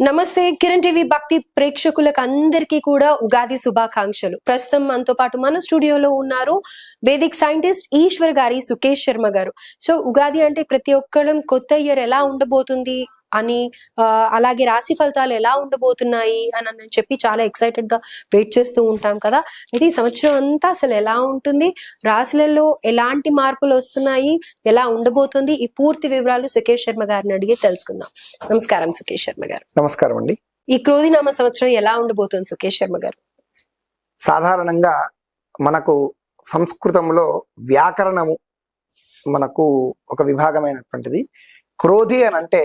నమస్తే కిరణ్ టీవీ భక్తి ప్రేక్షకులకు అందరికీ కూడా ఉగాది శుభాకాంక్షలు. ప్రస్తుతం మనతో పాటు మన స్టూడియోలో ఉన్నారు వేదిక్ సైంటిస్ట్ ఈశ్వర్ గారి సుకేష్ శర్మ గారు. సో ఉగాది అంటే ప్రతి ఒక్కరం కొత్త ఇయర్ ఎలా ఉండబోతుంది? అని అలాగే రాశి ఫలితాలు ఎలా ఉండబోతున్నాయి అని అని చెప్పి చాలా ఎక్సైటెడ్గా వెయిట్ చేస్తూ ఉంటాం కదా. అయితే ఈ సంవత్సరం అంతా అసలు ఎలా ఉంటుంది? రాశులలో ఎలాంటి మార్పులు వస్తున్నాయి? ఎలా ఉండబోతుంది? ఈ పూర్తి వివరాలు సుకేష్ శర్మ గారిని అడిగి తెలుసుకుందాం. నమస్కారం సుకేష్ శర్మ గారు. నమస్కారం అండి. ఈ క్రోధినామ సంవత్సరం ఎలా ఉండబోతుంది సుకేష్ శర్మ గారు? సాధారణంగా మనకు సంస్కృతంలో వ్యాకరణము మనకు ఒక విభాగమైనటువంటిది. క్రోధి అని అంటే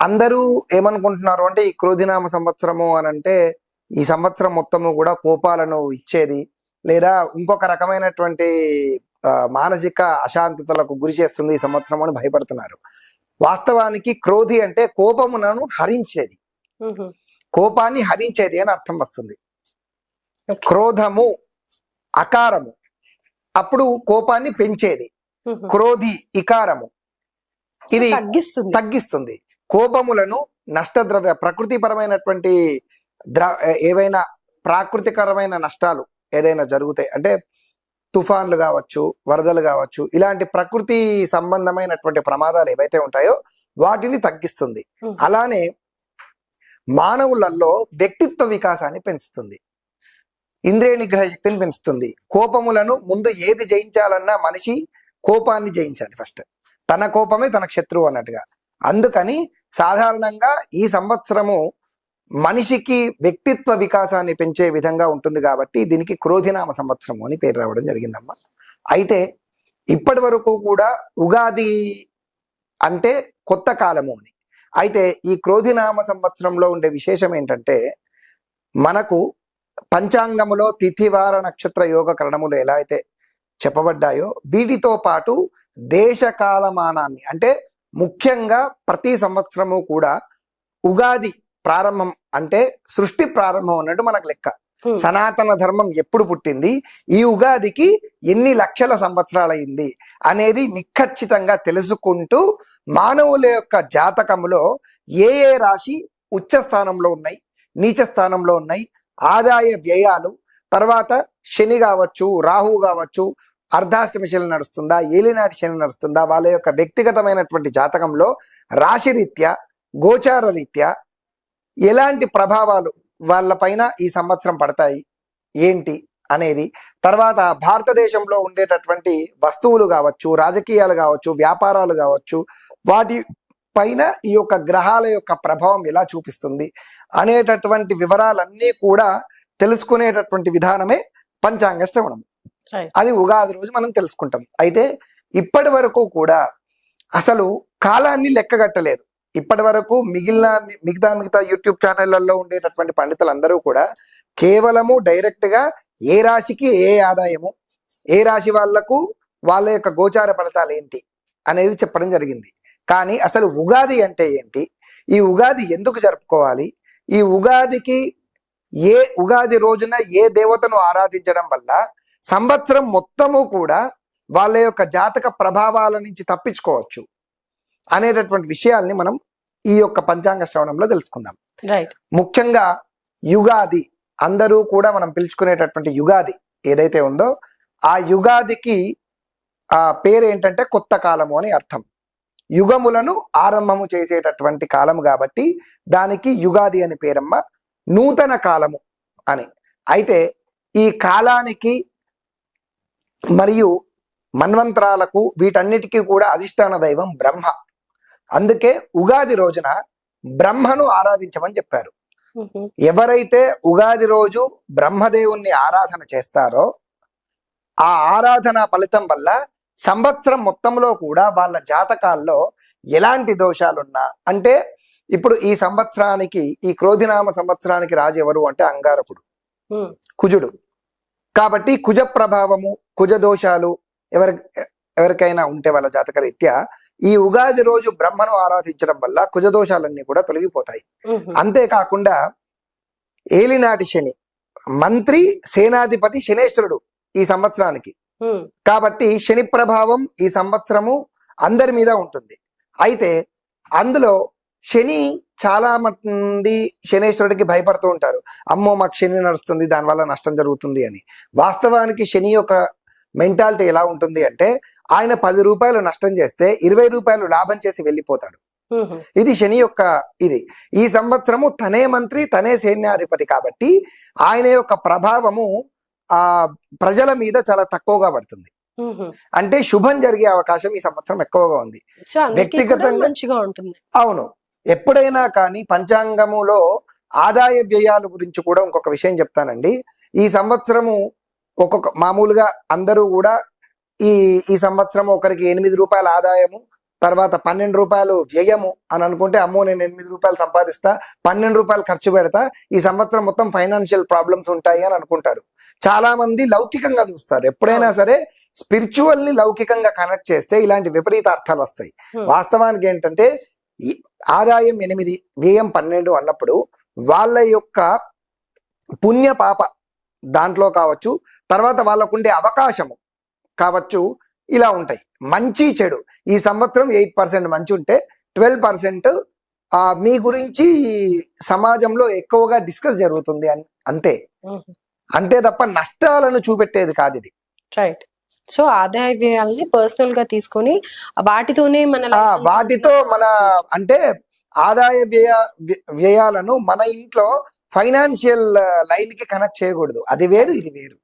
అందరూ ఏమనుకుంటున్నారు అంటే ఈ క్రోధినామ సంవత్సరము అని అంటే ఈ సంవత్సరం మొత్తము కూడా కోపాలను ఇచ్చేది లేదా ఇంకొక రకమైనటువంటి మానసిక అశాంతతలకు గురి చేస్తుంది ఈ సంవత్సరం అని భయపడుతున్నారు. వాస్తవానికి క్రోధి అంటే కోపమునను హరించేది. కోపాన్ని హరించేది అని అర్థం వస్తుంది. క్రోధము అకారము అప్పుడు కోపాన్ని పెంచేది. క్రోధి ఇకారము. ఇది తగ్గిస్తుంది. తగ్గిస్తుంది. కోపములను నష్టద్రవ్య ప్రకృతిపరమైనటువంటి ద్ర ఏవైనా ప్రాకృతికరమైన నష్టాలు ఏదైనా జరుగుతాయి అంటే తుఫాన్లు కావచ్చు వరదలు కావచ్చు ఇలాంటి ప్రకృతి సంబంధమైనటువంటి ప్రమాదాలు ఏవైతే ఉంటాయో వాటిని తగ్గిస్తుంది. అలానే మానవులలో వ్యక్తిత్వ వికాసాన్ని పెంచుతుంది. ఇంద్రియ నిగ్రహ శక్తిని పెంచుతుంది. కోపములను ముందు ఏది జయించాలన్నా మనిషి కోపాన్ని జయించాలి ఫస్ట్. తన కోపమే తన శత్రువు అన్నట్టుగా. అందుకని సాధారణంగా ఈ సంవత్సరము మనిషికి వ్యక్తిత్వ వికాసాన్ని పెంచే విధంగా ఉంటుంది కాబట్టి దీనికి క్రోధినామ సంవత్సరము అని పేరు రావడం జరిగిందమ్మా. అయితే ఇప్పటి వరకు కూడా ఉగాది అంటే కొత్త కాలము అని. అయితే ఈ క్రోధినామ సంవత్సరంలో ఉండే విశేషం ఏంటంటే మనకు పంచాంగములో తిథివార నక్షత్ర యోగ కరణములు ఎలా అయితే చెప్పబడ్డాయో వీటితో పాటు దేశకాలమానాన్ని అంటే ముఖ్యంగా ప్రతి సంవత్సరము కూడా ఉగాది ప్రారంభం అంటే సృష్టి ప్రారంభం అన్నట్టు మనకు లెక్క. సనాతన ధర్మం ఎప్పుడు పుట్టింది? ఈ ఉగాదికి ఎన్ని లక్షల సంవత్సరాలైంది? అనేది నిఖచ్చితంగా తెలుసుకుంటూ మానవుల యొక్క జాతకములో ఏ ఏ రాశి ఉచ్చ స్థానంలో ఉన్నాయి నీచ స్థానంలో ఉన్నాయి ఆదాయ వ్యయాలు తర్వాత శని కావచ్చు రాహు కావచ్చు అర్ధాష్టమి శని నడుస్తుందా ఏలినాటి శని నడుస్తుందా వాళ్ళ యొక్క వ్యక్తిగతమైనటువంటి జాతకంలో రాశిరీత్యా గోచార రీత్యా ఎలాంటి ప్రభావాలు వాళ్ళపైన ఈ సంవత్సరం పడతాయి ఏంటి అనేది. తర్వాత భారతదేశంలో ఉండేటటువంటి వస్తువులు కావచ్చు రాజకీయాలు కావచ్చు వ్యాపారాలు కావచ్చు వాటి పైన ఈ యొక్క గ్రహాల యొక్క ప్రభావం ఎలా చూపిస్తుంది అనేటటువంటి వివరాలన్నీ కూడా తెలుసుకునేటటువంటి విధానమే పంచాంగ శ్రవణం. అది ఉగాది రోజు మనం తెలుసుకుంటాం. అయితే ఇప్పటి వరకు కూడా అసలు కాలాన్ని లెక్కగట్టలేదు ఇప్పటి వరకు మిగిలిన మిగతా మిగతా యూట్యూబ్ ఛానళ్ళలో ఉండేటటువంటి పండితులందరూ కూడా కేవలము డైరెక్ట్గా ఏ రాశికి ఏ ఆదాయము ఏ రాశి వాళ్ళకు వాళ్ళ యొక్క గోచార ఫలితాలు ఏంటి అనేది చెప్పడం జరిగింది. కానీ అసలు ఉగాది అంటే ఏంటి? ఈ ఉగాది ఎందుకు జరుపుకోవాలి? ఈ ఉగాదికి ఏ ఉగాది రోజున ఏ దేవతను ఆరాధించడం వల్ల సంవత్సరం మొత్తము కూడా వాళ్ళ యొక్క జాతక ప్రభావాల నుంచి తప్పించుకోవచ్చు అనేటటువంటి విషయాల్ని మనం ఈ యొక్క పంచాంగ శ్రవణంలో తెలుసుకుందాం. రైట్ ముఖ్యంగా యుగాది అందరూ కూడా మనం పిలుచుకునేటటువంటి యుగాది ఏదైతే ఉందో ఆ యుగాదికి ఆ పేరు ఏంటంటే కొత్త కాలము అని అర్థం. యుగములను ఆరంభము చేసేటటువంటి కాలము కాబట్టి దానికి యుగాది అని పేరమ్మ నూతన కాలము అని. అయితే ఈ కాలానికి మరియు మన్వంతరాలకు వీటన్నిటికీ కూడా అధిష్టాన దైవం బ్రహ్మ అందుకే ఉగాది రోజున బ్రహ్మను ఆరాధించమని చెప్పారు. ఎవరైతే ఉగాది రోజు బ్రహ్మదేవుణ్ణి ఆరాధన చేస్తారో ఆ ఆరాధన ఫలితం వల్ల సంవత్సరం మొత్తంలో కూడా వాళ్ళ జాతకాల్లో ఎలాంటి దోషాలున్నా అంటే ఇప్పుడు ఈ సంవత్సరానికి ఈ క్రోధినామ సంవత్సరానికి రాజు ఎవరు అంటే అంగారకుడు. కుజుడు కాబట్టి కుజ ప్రభావము కుజ దోషాలు ఎవరి ఎవరికైనా ఉంటే వాళ్ళ జాతక రీత్యా ఈ ఉగాది రోజు బ్రహ్మను ఆరాధించడం వల్ల కుజ దోషాలన్నీ కూడా తొలగిపోతాయి. అంతేకాకుండా ఏలినాటి శని మంత్రి సేనాధిపతి శనేశ్వరుడు ఈ సంవత్సరానికి. కాబట్టి శని ప్రభావం ఈ సంవత్సరము అందరి మీద ఉంటుంది అయితే అందులో శని చాలా మంది శనేశ్వరుడికి భయపడుతూ ఉంటారు. అమ్మో మాకు శని నడుస్తుంది దానివల్ల నష్టం జరుగుతుంది అని. వాస్తవానికి శని యొక్క మెంటాలిటీ ఎలా ఉంటుంది అంటే ఆయన పది రూపాయలు నష్టం చేస్తే ఇరవై రూపాయలు లాభం చేసి వెళ్ళిపోతాడు. ఇది శని యొక్క ఇది. ఈ సంవత్సరము తనే మంత్రి తనే సైన్యాధిపతి కాబట్టి ఆయన యొక్క ప్రభావము ఆ ప్రజల మీద చాలా తక్కువగా పడుతుంది. అంటే శుభం జరిగే అవకాశం ఈ సంవత్సరం ఎక్కువగా ఉంది. వ్యక్తిగతంగా- మంచిగా ఉంటుంది. అవును. ఎప్పుడైనా కానీ పంచాంగములో ఆదాయ వ్యయాల గురించి కూడా ఇంకొక విషయం చెప్తానండి. ఈ సంవత్సరము ఒక్కొక్క మామూలుగా అందరూ కూడా ఈ ఈ సంవత్సరం ఒకరికి ఎనిమిది రూపాయల ఆదాయము తర్వాత పన్నెండు రూపాయలు వ్యయము అని అనుకుంటే అమ్మో నేను ఎనిమిది రూపాయలు సంపాదిస్తా పన్నెండు రూపాయలు ఖర్చు పెడతా ఈ సంవత్సరం మొత్తం ఫైనాన్షియల్ ప్రాబ్లమ్స్ ఉంటాయి అని అనుకుంటారు. చాలా మంది లౌకికంగా చూస్తారు. ఎప్పుడైనా సరే స్పిరిచువల్ని లౌకికంగా కనెక్ట్ చేస్తే ఇలాంటి విపరీత అర్థాలు వస్తాయి. వాస్తవానికి ఏంటంటే ఆదాయం ఎనిమిది వ్యయం పన్నెండు అన్నప్పుడు వాళ్ళ యొక్క పుణ్య పాప దాంట్లో కావచ్చు తర్వాత వాళ్ళకుండే అవకాశము కావచ్చు ఇలా ఉంటాయి. మంచి చెడు. ఈ సంవత్సరం ఎయిట్ పర్సెంట్ మంచి ఉంటే ట్వెల్వ్ పర్సెంట్ మీ గురించి సమాజంలో ఎక్కువగా డిస్కస్ జరుగుతుంది అన్- అంతే. అంతే తప్ప నష్టాలను చూపెట్టేది కాదు ఇది. రైట్. సో ఆదాయ వ్యయాలని పర్సనల్గా తీసుకొని వాటితోనే మన వాటితో మన అంటే ఆదాయ వ్యయ వ్య- వ్యయాలను మన ఇంట్లో ఫైనాన్షియల్ లైన్కి కనెక్ట్ చేయకూడదు. అది వేరు ఇది వేరు.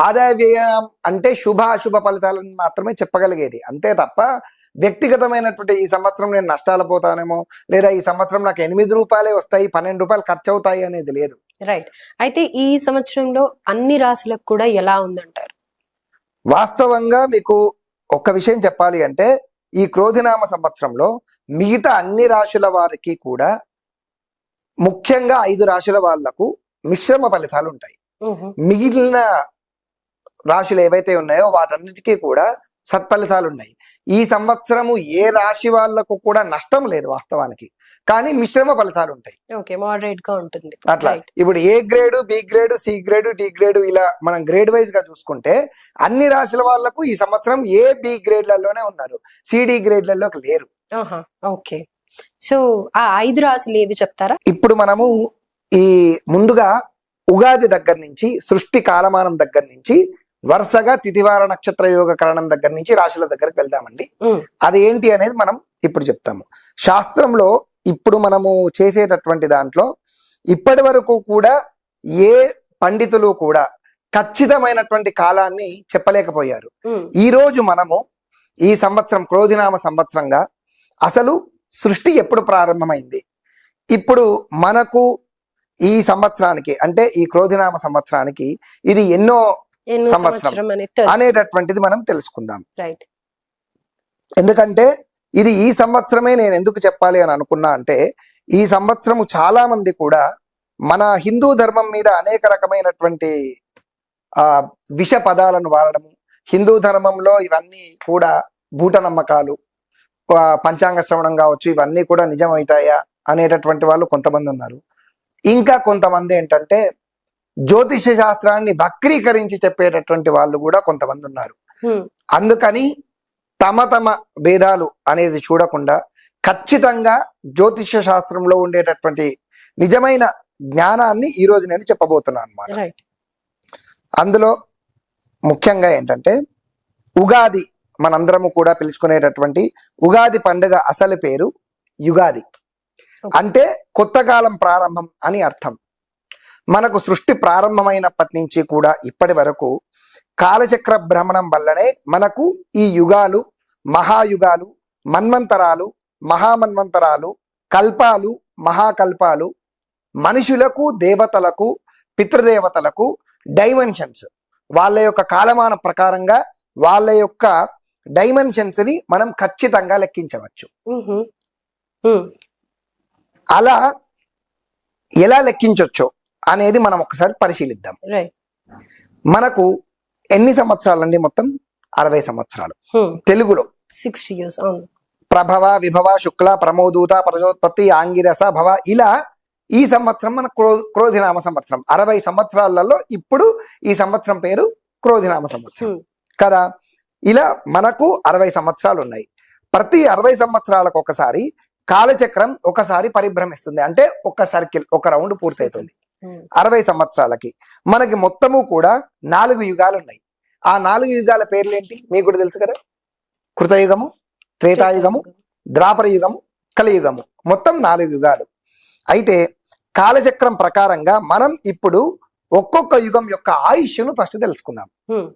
ఆదాయ వ్యయం అంటే శుభ అశుభ ఫలితాలను మాత్రమే చెప్పగలిగేది. అంతే తప్ప వ్యక్తిగతమైనటువంటి ఈ సంవత్సరం నేను నష్టాలు పోతానేమో లేదా ఈ సంవత్సరం నాకు ఎనిమిది రూపాయలే వస్తాయి పన్నెండు రూపాయలు ఖర్చు అవుతాయి అనేది లేదు. రైట్ అయితే ఈ సంవత్సరంలో అన్ని రాశులకు కూడా ఎలా ఉందంటారు? వాస్తవంగా మీకు ఒక్క విషయం చెప్పాలి అంటే ఈ క్రోధినామ సంవత్సరంలో మిగతా అన్ని రాశుల వారికి కూడా ముఖ్యంగా ఐదు రాశుల వాళ్ళకు మిశ్రమ ఫలితాలు ఉంటాయి. మిగిలిన రాశులు ఏవైతే ఉన్నాయో వాటన్నిటికీ కూడా సత్ఫలితాలు ఉన్నాయి. ఈ సంవత్సరము ఏ రాశి వాళ్ళకు కూడా నష్టం లేదు వాస్తవానికి. కానీ మిశ్రమ ఫలితాలు ఉంటాయి. ఓకే మోడరేట్గా ఉంటుంది. అట్లా. ఇప్పుడు A grade B grade C grade D grade ఇలా మనం గ్రేడ్ వైజ్గా చూసుకుంటే అన్ని రాశుల వాళ్ళకు ఈ సంవత్సరం ఏ బి గ్రేడ్లలోనే ఉన్నారు. సిడి గ్రేడ్లలోకి లేరు. ఓకే సో ఆ ఐదు రాశులు ఏవి చెప్తారా? ఇప్పుడు మనము ఈ ముందుగా ఉగాది దగ్గర నుంచి సృష్టి కాలమానం దగ్గర నుంచి వరుసగా తిథివార నక్షత్ర యోగ కరణం దగ్గర నుంచి రాశుల దగ్గరకు వెళ్దామండి. మ్మ్. అది ఏంటి అనేది మనం ఇప్పుడు చెప్తాము. శాస్త్రంలో ఇప్పుడు మనము చేసేటటువంటి దాంట్లో ఇప్పటి వరకు కూడా ఏ పండితులు కూడా ఖచ్చితమైనటువంటి కాలాన్ని చెప్పలేకపోయారు. ఈ రోజు మనము ఈ సంవత్సరం క్రోధినామ సంవత్సరంగా అసలు సృష్టి ఎప్పుడు ప్రారంభమైంది? ఇప్పుడు మనకు ఈ సంవత్సరానికి అంటే ఈ క్రోధినామ సంవత్సరానికి ఇది ఎన్నో సంవత్సరం అనేటటువంటిది మనం తెలుసుకుందాం. ఎందుకంటే ఇది ఈ సంవత్సరమే నేను ఎందుకు చెప్పాలి అని అనుకున్నా అంటే ఈ సంవత్సరము చాలా మంది కూడా మన హిందూ ధర్మం మీద అనేక రకమైనటువంటి ఆ విష పదాలను వాడడము హిందూ ధర్మంలో ఇవన్నీ కూడా భూట నమ్మకాలు పంచాంగ శ్రవణం కావచ్చు ఇవన్నీ కూడా నిజమవుతాయా అనేటటువంటి వాళ్ళు కొంతమంది ఉన్నారు ఇంకా కొంతమంది ఏంటంటే జ్యోతిష శాస్త్రాన్ని వక్రీకరించి చెప్పేటటువంటి వాళ్ళు కూడా కొంతమంది ఉన్నారు. అందుకని తమ తమ భేదాలు అనేది చూడకుండా ఖచ్చితంగా జ్యోతిష శాస్త్రంలో ఉండేటటువంటి నిజమైన జ్ఞానాన్ని ఈ రోజు నేను చెప్పబోతున్నాను అన్నమాట. రైట్ అందులో ముఖ్యంగా ఏంటంటే ఉగాది మనందరము కూడా పిలుచుకునేటటువంటి ఉగాది పండుగ అసలు పేరు యుగాది. అంటే కొత్త కాలం ప్రారంభం అని అర్థం. మనకు సృష్టి ప్రారంభమైనప్పటి నుంచి కూడా ఇప్పటి వరకు కాలచక్ర భ్రమణం వల్లనే మనకు ఈ యుగాలు మహాయుగాలు మన్వంతరాలు మహామన్వంతరాలు కల్పాలు మహాకల్పాలు మనుషులకు దేవతలకు పితృదేవతలకు డైమెన్షన్స్ వాళ్ళ యొక్క కాలమాన ప్రకారంగా వాళ్ళ యొక్క డైమెన్షన్స్ని మనం ఖచ్చితంగా లెక్కించవచ్చు. అలా ఎలా లెక్కించవచ్చో అనేది మనం ఒకసారి పరిశీలిద్దాం. మనకు ఎన్ని సంవత్సరాలండి మొత్తం? అరవై సంవత్సరాలు. తెలుగులో. సిక్స్టీ ఇయర్స్ అవును. ప్రభవ విభవ శుక్ల ప్రమోదూత ప్రజోత్పత్తి ఆంగిరస భవ ఇలా ఈ సంవత్సరం మన క్రో క్రోధినామ సంవత్సరం. అరవై సంవత్సరాలలో ఇప్పుడు ఈ సంవత్సరం పేరు క్రోధినామ సంవత్సరం. కదా? ఇలా మనకు అరవై సంవత్సరాలు ఉన్నాయి ప్రతి అరవై సంవత్సరాలకు ఒకసారి కాలచక్రం ఒకసారి పరిభ్రమిస్తుంది. అంటే ఒక సర్కిల్ ఒక రౌండ్ పూర్తవుతుంది. అరవై సంవత్సరాలకి. మనకి మొత్తము కూడా నాలుగు యుగాలు ఉన్నాయి ఆ నాలుగు యుగాల పేర్లు ఏంటి మీకు కూడా తెలుసు కదా? కృతయుగము త్రేతాయుగము ద్వాపర యుగము కలియుగము. మొత్తం నాలుగు యుగాలు. అయితే కాలచక్రం ప్రకారంగా మనం ఇప్పుడు ఒక్కొక్క యుగం యొక్క ఆయుష్ను ఫస్ట్ తెలుసుకుందాం ఉమ్,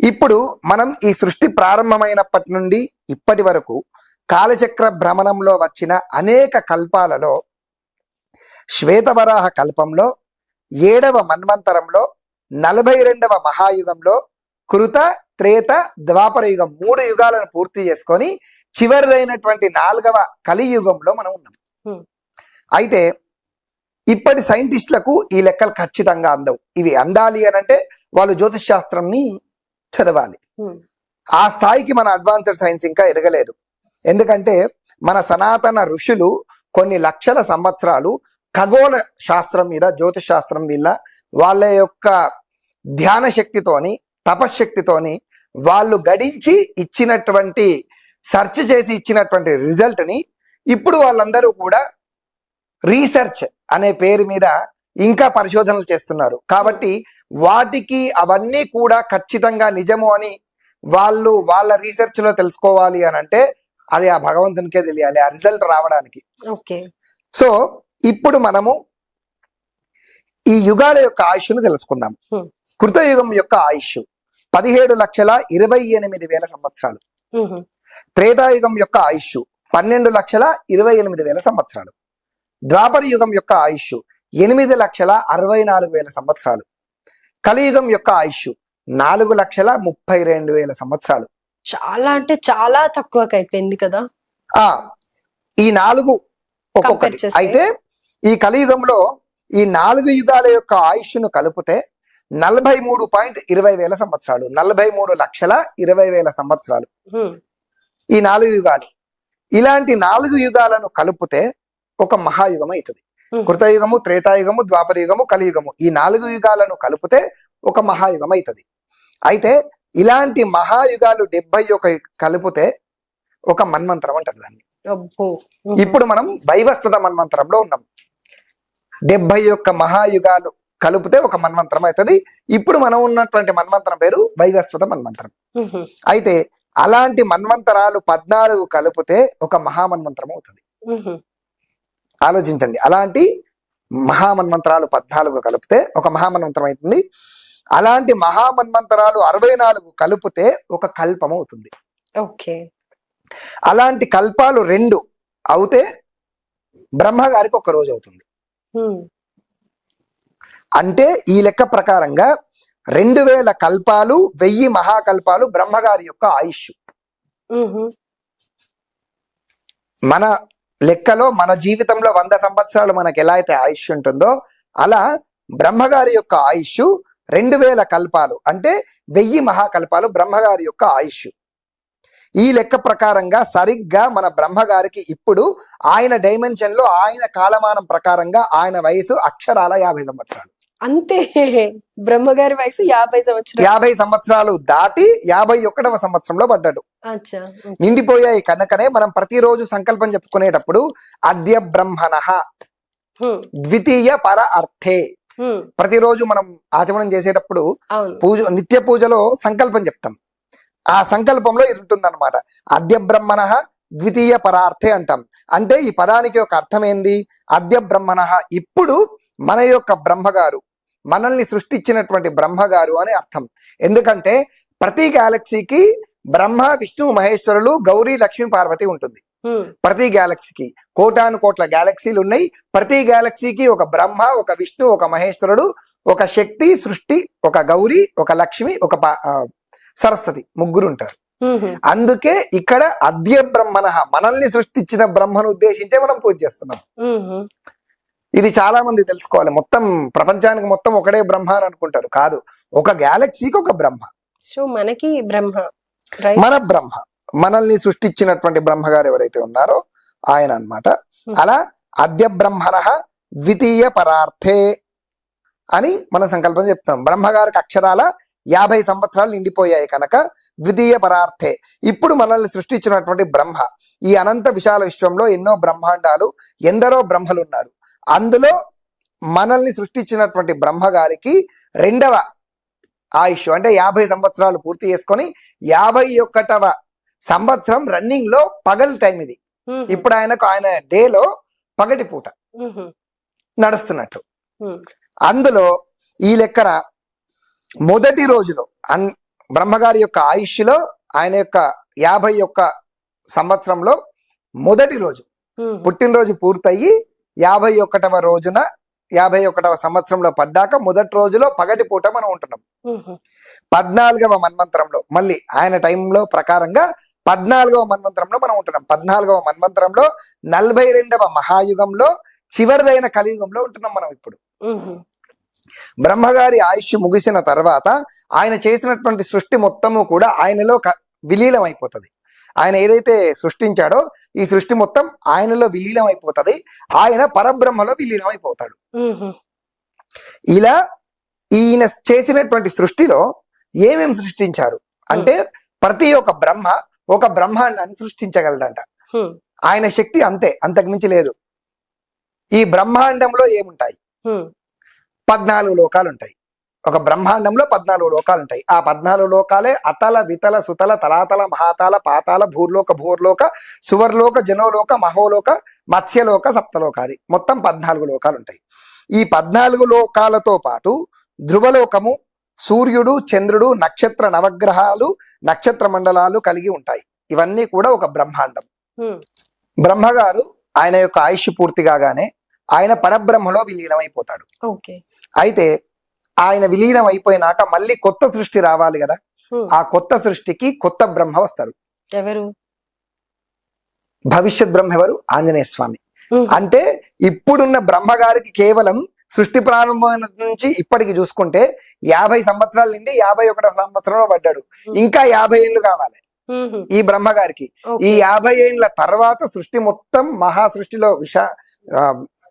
ఇప్పుడు మనం ఈ సృష్టి ప్రారంభమైనప్పటి నుండి ఇప్పటి వరకు కాలచక్ర భ్రమణంలో వచ్చిన అనేక కల్పాలలో శ్వేతవరాహ కల్పంలో ఏడవ మన్వంతరంలో నలభై రెండవ మహాయుగంలో కృత త్రేత ద్వాపర యుగం మూడు యుగాలను పూర్తి చేసుకొని చివరిదైనటువంటి నాలుగవ కలియుగంలో మనం ఉన్నాం. అయితే ఇప్పటి సైంటిస్టులకు ఈ లెక్కలు ఖచ్చితంగా అందవు. ఇవి అందాలి అని అంటే వాళ్ళు జ్యోతిష్ శాస్త్రంని చదవాలి. ఆ స్థాయికి మన అడ్వాన్స్డ్ సైన్స్ ఇంకా ఎదగలేదు. ఎందుకంటే మన సనాతన ఋషులు కొన్ని లక్షల సంవత్సరాలు ఖగోళ శాస్త్రం మీద జ్యోతిష్ శాస్త్రం వల్ల వాళ్ళ యొక్క ధ్యాన శక్తితోని తపశ్శక్తితోని వాళ్ళు గడించి ఇచ్చినటువంటి సెర్చ్ చేసి ఇచ్చినటువంటి రిజల్ట్ని ఇప్పుడు వాళ్ళందరూ కూడా రీసెర్చ్ అనే పేరు మీద ఇంకా పరిశోధనలు చేస్తున్నారు. కాబట్టి వాటికి అవన్నీ కూడా ఖచ్చితంగా నిజము అని వాళ్ళు వాళ్ళ రీసెర్చ్లో తెలుసుకోవాలి అని అంటే అది ఆ భగవంతునికే తెలియాలి ఆ రిజల్ట్ రావడానికి. ఓకే. సో ఇప్పుడు మనము ఈ యుగాల యొక్క ఆయుష్ను తెలుసుకుందాం. కృతయుగం యొక్క ఆయుష్ పదిహేడు లక్షల ఇరవై ఎనిమిది వేల సంవత్సరాలు. త్రేతాయుగం యొక్క ఆయుష్ పన్నెండు లక్షల ఇరవై ఎనిమిది వేల సంవత్సరాలు. ద్వాపర యుగం యొక్క ఆయుష్ ఎనిమిది లక్షల అరవై నాలుగు వేల సంవత్సరాలు. కలియుగం యొక్క ఆయుష్ నాలుగు లక్షల ముప్పై రెండు వేల సంవత్సరాలు. చాలా అంటే చాలా తక్కువకి అయిపోయింది కదా? ఆ ఈ నాలుగు ఒక్కొక్కటి? అయితే ఈ కలియుగంలో ఈ నాలుగు యుగాల యొక్క ఆయుష్ను కలిపితే నలభై మూడు పాయింట్ ఇరవై వేల సంవత్సరాలు నలభై మూడు లక్షల ఇరవై వేల సంవత్సరాలు. ఈ నాలుగు యుగాలు. ఇలాంటి నాలుగు యుగాలను కలిపితే ఒక మహాయుగం అవుతుంది కృతయుగము త్రేతాయుగము ద్వాపర యుగము కలియుగము ఈ నాలుగు యుగాలను కలిపితే ఒక మహాయుగం అవుతుంది అయితే ఇలాంటి మహాయుగాలు డెబ్బై ఒక కలిపితే ఒక మన్మంతరం అంటారు దాన్ని. ఇప్పుడు మనం వైవస్వత మన్వంతరంలో ఉన్నాం. డెబ్బై ఒక్క మహాయుగాలు కలిపితే ఒక మన్వంతరం అవుతుంది. ఇప్పుడు మనం ఉన్నటువంటి మన్వంతరం పేరు వైవస్వత మన్వంతరం. అయితే అలాంటి మన్వంతరాలు పద్నాలుగు కలిపితే ఒక మహామన్వంతరం అవుతుంది. ఆలోచించండి. అలాంటి మహామన్వంతరాలు పద్నాలుగు కలిపితే ఒక మహామన్వంతరం అవుతుంది. అలాంటి మహామన్వంతరాలు అరవై నాలుగు కలిపితే ఒక కల్పం అవుతుంది. ఓకే. అలాంటి కల్పాలు రెండు అవుతే బ్రహ్మగారికి ఒక రోజు అవుతుంది. అంటే ఈ లెక్క ప్రకారంగా రెండు వేల కల్పాలు వెయ్యి మహాకల్పాలు బ్రహ్మగారి యొక్క ఆయుష్. మన లెక్కలో మన జీవితంలో వంద సంవత్సరాలు మనకు ఎలా అయితే ఆయుష్ ఉంటుందో అలా బ్రహ్మగారి యొక్క ఆయుష్ రెండు వేల కల్పాలు అంటే వెయ్యి మహాకల్పాలు బ్రహ్మగారి యొక్క ఆయుష్. ఈ లెక్క ప్రకారంగా సరిగ్గా మన బ్రహ్మగారికి ఇప్పుడు ఆయన డైమెన్షన్లో ఆయన కాలమానం ప్రకారంగా ఆయన వయసు అక్షరాల యాభై సంవత్సరాలు. అంతే. బ్రహ్మగారి వయసు యాభై సంవత్సరాలు. యాభై సంవత్సరాలు దాటి యాభై ఒకటవ సంవత్సరంలో పడ్డాడు. నిండిపోయాయి కనుకనే మనం ప్రతిరోజు సంకల్పం చెప్పుకునేటప్పుడు అద్య బ్రహ్మణ ద్వితీయ పర అర్థే. ప్రతిరోజు మనం ఆచమనం చేసేటప్పుడు పూజ నిత్య పూజలో సంకల్పం చెప్తాం. ఆ సంకల్పంలో ఇది ఉంటుందన్నమాట అద్య బ్రహ్మణ ద్వితీయ పరార్థే అంటాం. అంటే ఈ పదానికి ఒక అర్థం ఏంది అద్య బ్రహ్మణ ఇప్పుడు మన యొక్క బ్రహ్మగారు మనల్ని సృష్టించినటువంటి బ్రహ్మగారు అని అర్థం. ఎందుకంటే ప్రతి గ్యాలక్సీకి బ్రహ్మ విష్ణు మహేశ్వరులు గౌరీ లక్ష్మీ పార్వతి ఉంటుంది. ప్రతి గ్యాలక్సీకి కోటాను కోట్ల గ్యాలక్సీలు ఉన్నాయి. ప్రతి గ్యాలక్సీకి ఒక బ్రహ్మ ఒక విష్ణు ఒక మహేశ్వరుడు ఒక శక్తి సృష్టి ఒక గౌరీ ఒక లక్ష్మి ఒక సరస్వతి ముగ్గురు ఉంటారు అందుకే ఇక్కడ అద్య బ్రహ్మణ మనల్ని సృష్టించిన బ్రహ్మను ఉద్దేశించే మనం పూజ చేస్తున్నాం. ఇది చాలా మంది తెలుసుకోవాలి. మొత్తం ప్రపంచానికి మొత్తం ఒకడే బ్రహ్మ అని అనుకుంటారు. కాదు ఒక గ్యాలక్సీకి ఒక బ్రహ్మ. సో మనకి బ్రహ్మ మన బ్రహ్మ మనల్ని సృష్టించినటువంటి బ్రహ్మగారు ఎవరైతే ఉన్నారో ఆయన అన్నమాట. అలా అద్య బ్రహ్మణ ద్వితీయ పరార్థే అని మనం సంకల్పం చెప్తాం. బ్రహ్మగారికి అక్షరాల యాభై సంవత్సరాలు నిండిపోయాయి కనుక ద్వితీయ పరార్థే ఇప్పుడు మనల్ని సృష్టించినటువంటి బ్రహ్మ ఈ అనంత విశాల విశ్వంలో ఎన్నో బ్రహ్మాండాలు ఎందరో బ్రహ్మలు ఉన్నారు అందులో మనల్ని సృష్టించినటువంటి బ్రహ్మ గారికి రెండవ ఆయుష్ అంటే యాభై సంవత్సరాలు పూర్తి చేసుకొని యాభై ఒకటవ సంవత్సరం రన్నింగ్లో పగల్ టైం ఇది. ఇప్పుడు ఆయనకు ఆయన డేలో పగటి పూట. నడుస్తున్నట్టు. అందులో ఈ లెక్కన మొదటి రోజులో అన్ బ్రహ్మగారి యొక్క ఆయుష్లో ఆయన యొక్క యాభై ఒక్క సంవత్సరంలో మొదటి రోజు. పుట్టినరోజు పూర్తయి యాభై ఒకటవ రోజున యాభై ఒకటవ సంవత్సరంలో పడ్డాక మొదటి రోజులో పగటి పూట మనం ఉంటున్నాం. పద్నాలుగవ మన్వంతరంలో మళ్ళీ ఆయన టైంలో ప్రకారంగా పద్నాలుగవ మన్వంతరంలో మనం ఉంటున్నాం పద్నాలుగవ మన్వంతరంలో నలభై రెండవ మహాయుగంలో చివరిదైన కలియుగంలో ఉంటున్నాం మనం ఇప్పుడు. బ్రహ్మగారి ఆయుష్ ముగిసిన తర్వాత ఆయన చేసినటువంటి సృష్టి మొత్తము కూడా ఆయనలో విలీనం అయిపోతుంది ఆయన ఏదైతే సృష్టించాడో ఈ సృష్టి మొత్తం ఆయనలో విలీనం అయిపోతుంది ఆయన పరబ్రహ్మలో విలీనం అయిపోతాడు. ఇలా ఈయన చేసినటువంటి సృష్టిలో ఏమేమి సృష్టించారు? అంటే ప్రతి ఒక్క బ్రహ్మ ఒక బ్రహ్మాండాన్ని సృష్టించగలడంట. ఆయన శక్తి అంతే అంతకు మించి లేదు. ఈ బ్రహ్మాండంలో ఏముంటాయి. పద్నాలుగు లోకాలు ఉంటాయి ఒక బ్రహ్మాండంలో పద్నాలుగు లోకాలు ఉంటాయి ఆ పద్నాలుగు లోకాలే అతల వితల సుతల తలాతల మహాతాల పాతాల భూర్లోక భూర్లోక సువర్లోక జనోలోక మహోలోక మత్స్యలోక సప్తలోకాది మొత్తం పద్నాలుగు లోకాలు ఉంటాయి ఈ పద్నాలుగు లోకాలతో పాటు ధ్రువలోకము సూర్యుడు చంద్రుడు నక్షత్ర నవగ్రహాలు నక్షత్ర మండలాలు కలిగి ఉంటాయి. ఇవన్నీ కూడా ఒక బ్రహ్మాండం. బ్రహ్మగారు ఆయన యొక్క ఆయుష్ పూర్తి కాగానే ఆయన పరబ్రహ్మలో విలీనమైపోతాడు. అయితే ఆయన విలీనం అయిపోయినాక మళ్ళీ కొత్త సృష్టి రావాలి కదా. ఆ కొత్త సృష్టికి కొత్త బ్రహ్మ వస్తారు. ఎవరు? భవిష్యత్ బ్రహ్మ ఎవరు? ఆంజనేయ స్వామి. అంటే ఇప్పుడున్న బ్రహ్మగారికి కేవలం సృష్టి ప్రారంభమైన నుంచి ఇప్పటికి చూసుకుంటే యాభై సంవత్సరాల నుండి యాభై ఒకటో సంవత్సరంలో పడ్డాడు. ఇంకా యాభై ఏళ్ళు కావాలి. ఈ బ్రహ్మగారికి. ఈ యాభై ఏళ్ళ తర్వాత సృష్టి మొత్తం మహా సృష్టిలో విష ఆ,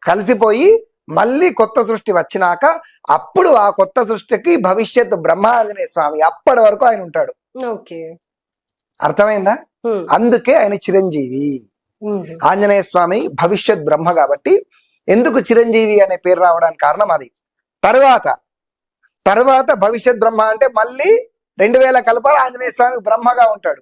కలిసిపోయి మళ్ళీ కొత్త సృష్టి వచ్చినాక అప్పుడు ఆ కొత్త సృష్టికి భవిష్యత్ బ్రహ్మాంజనేయ స్వామి అప్పటి వరకు ఆయన ఉంటాడు అర్థమైందా. అందుకే ఆయన చిరంజీవి. ఆంజనేయ స్వామి భవిష్యత్ బ్రహ్మ కాబట్టి ఎందుకు చిరంజీవి అనే పేరు రావడానికి కారణం అది తర్వాత తర్వాత భవిష్యత్ బ్రహ్మ అంటే మళ్ళీ రెండు వేల కలపాల ఆంజనేయ స్వామి బ్రహ్మగా ఉంటాడు.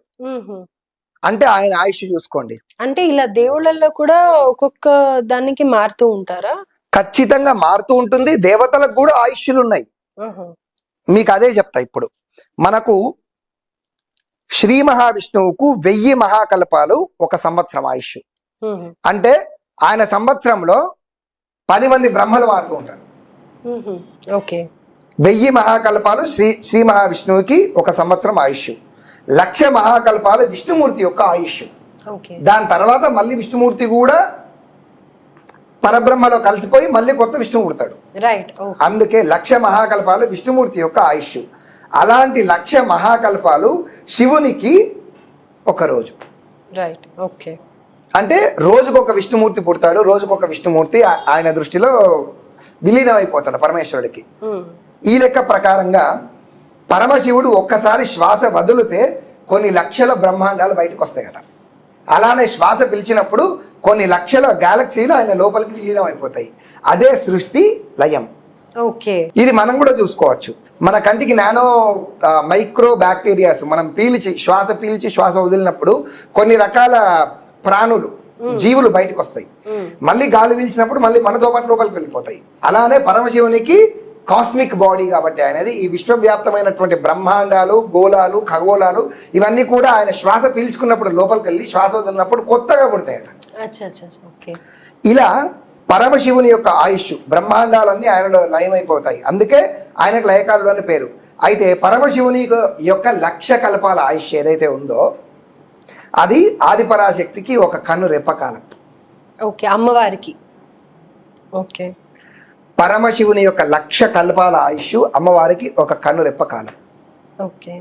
అంటే ఆయన ఆయుష్ చూసుకోండి. అంటే ఇలా దేవుళ్ళల్లో కూడా ఒక్కొక్క దానికి మారుతూ ఉంటారా? ఖచ్చితంగా మారుతూ ఉంటుంది. దేవతలకు కూడా ఆయుష్యులు ఉన్నాయి. మీకు అదే చెప్తా ఇప్పుడు. మనకు శ్రీ మహావిష్ణువుకు వెయ్యి మహాకల్పాలు ఒక సంవత్సరం ఆయుష్. అంటే ఆయన సంవత్సరంలో పది మంది బ్రహ్మలు మారుతూ ఉంటారు. ఓకే. వెయ్యి మహాకల్పాలు శ్రీ శ్రీ మహావిష్ణువుకి ఒక సంవత్సరం ఆయుష్. లక్ష మహాకల్పాలు విష్ణుమూర్తి యొక్క ఆయుష్ దాని తర్వాత మళ్ళీ విష్ణుమూర్తి కూడా పరబ్రహ్మలో కలిసిపోయి మళ్ళీ కొత్త విష్ణువు పుడతాడు. అందుకే లక్ష మహాకల్పాలు విష్ణుమూర్తి యొక్క ఆయుష్ అలాంటి లక్ష మహాకల్పాలు శివునికి ఒక రోజు. రైట్ ఓకే అంటే రోజుకొక విష్ణుమూర్తి పుడతాడు రోజుకొక విష్ణుమూర్తి ఆయన దృష్టిలో విలీనం అయిపోతాడు పరమేశ్వరుడికి. మ్మ్. ఈ లెక్క ప్రకారంగా పరమశివుడు ఒక్కసారి శ్వాస వదిలితే కొన్ని లక్షల బ్రహ్మాండాలు బయటకు వస్తాయట. అలానే శ్వాస పిలిచినప్పుడు కొన్ని లక్షల గ్యాలక్సీలు ఆయన లోపలికి విలీనం అయిపోతాయి అదే సృష్టి లయం. ఓకే. ఇది మనం కూడా చూసుకోవచ్చు. మన కంటికి నానో మైక్రో బ్యాక్టీరియాస్ మనం పీల్చి శ్వాస పీల్చి శ్వాస వదిలినప్పుడు కొన్ని రకాల ప్రాణులు జీవులు బయటకు వస్తాయి. మళ్ళీ గాలి పీల్చినప్పుడు మళ్ళీ మనతో పాటు లోపలికి వెళ్ళిపోతాయి. అలానే పరమశివునికి కాస్మిక్ బాడీ కాబట్టి ఆయనది. ఈ విశ్వవ్యాప్తమైనటువంటి బ్రహ్మాండాలు గోళాలు ఖగోళాలు ఇవన్నీ కూడా ఆయన శ్వాస పీల్చుకున్నప్పుడు లోపలికి వెళ్ళి శ్వాస వదిలినప్పుడు కొత్తగా పుడతాయట. ఇలా పరమశివుని యొక్క ఆయుష్ బ్రహ్మాండాలన్నీ ఆయనలో లయమైపోతాయి. అందుకే ఆయనకు లయకారుడు అని పేరు. అయితే పరమశివుని యొక్క లక్ష కల్పాల ఆయుష్ ఏదైతే ఉందో అది ఆదిపరాశక్తికి ఒక కన్ను రెప్పకాలం ఓకే అమ్మవారికి. ఓకే. పరమశివుని యొక్క లక్ష కల్పాల ఆయుష్ అమ్మవారికి ఒక కన్ను రెప్పకాలం. ఓకే.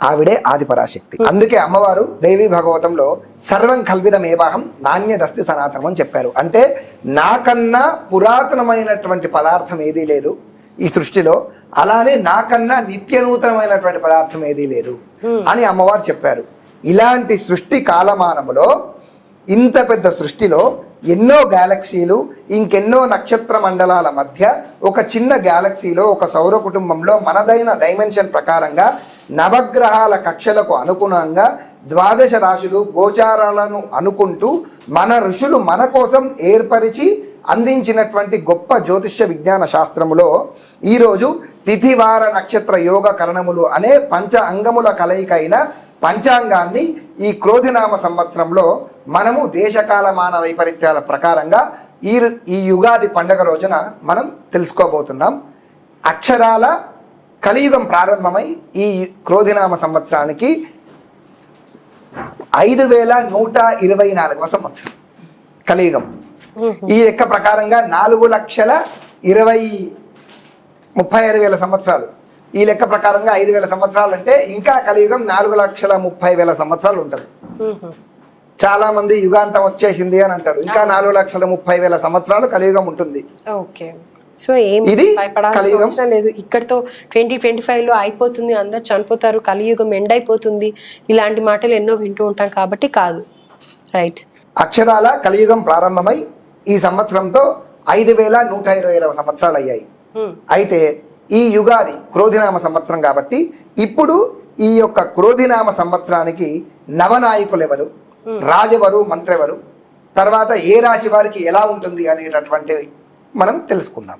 ఆవిడే ఆదిపరాశక్తి. అందుకే అమ్మవారు దేవి భాగవతంలో సర్వం కల్విదమేవాహం నాణ్యదస్తి సనాతనం అని చెప్పారు. అంటే నాకన్నా పురాతనమైనటువంటి పదార్థం ఏదీ లేదు ఈ సృష్టిలో. అలానే నాకన్నా నిత్య నూతనమైనటువంటి పదార్థం ఏదీ లేదు అని అమ్మవారు చెప్పారు. ఇలాంటి సృష్టి కాలమానములో ఇంత పెద్ద సృష్టిలో ఎన్నో గ్యాలక్సీలు ఇంకెన్నో నక్షత్ర మండలాల మధ్య ఒక చిన్న గ్యాలక్సీలో ఒక సౌర కుటుంబంలో మనదైన డైమెన్షన్ ప్రకారంగా నవగ్రహాల కక్షలకు అనుగుణంగా ద్వాదశ రాశులు గోచారాలను అనుకుంటూ మన ఋషులు మన కోసం ఏర్పరిచి అందించినటువంటి గొప్ప జ్యోతిష్య విజ్ఞాన శాస్త్రములో ఈరోజు తిథివార నక్షత్ర యోగ కరణములు అనే పంచ అంగముల కలయికైన పంచాంగాన్ని ఈ క్రోధినామ సంవత్సరంలో మనము దేశకాల మాన వైపరీత్యాల ప్రకారంగా ఈ ఈ యుగాది పండగ రోజున మనం తెలుసుకోబోతున్నాం. అక్షరాల కలియుగం ప్రారంభమై ఈ క్రోధినామ సంవత్సరానికి ఐదు వేల నూట ఇరవై నాలుగవ సంవత్సరం కలియుగం. ఈ లెక్క ప్రకారంగా నాలుగు లక్షల ఇరవై ముప్పై ఐదు వేల సంవత్సరాలు. ఈ లెక్క ప్రకారంగా ఐదు వేల సంవత్సరాలు అంటే ఇంకా కలియుగం నాలుగు లక్షల ముప్పై వేల సంవత్సరాలు ఉంటుంది. చాలా మంది యుగాంతం వచ్చేసింది అని అంటారు. ఇంకా నాలుగు లక్షల ముప్పై వేల సంవత్సరాలు కలియుగం ఉంటుంది. ఓకే. సో ఏం భయపడాల్సిన లేదు. ఇక్కడతో ట్వంటీ ట్వంటీ ఫైవ్లో అయిపోతుంది. అందరు చనిపోతారు. కలియుగం ఎండ్ అయిపోతుంది. ఇలాంటి మాటలు ఎన్నో వింటూ ఉంటాం కాబట్టి కాదు. రైట్. అక్షరాల కలియుగం ప్రారంభమై ఈ సంవత్సరంతో ఐదు వేల నూట ఇరవై సంవత్సరాలు అయ్యాయి. అయితే ఈ యుగాది క్రోధినామ సంవత్సరం కాబట్టి ఇప్పుడు ఈ యొక్క క్రోధినామ సంవత్సరానికి నవనాయకులు ఎవరు రాజెవరు? మంత్రెవరు? తర్వాత ఏ రాశి వారికి ఎలా ఉంటుంది అనేటటువంటి మనం తెలుసుకుందాం.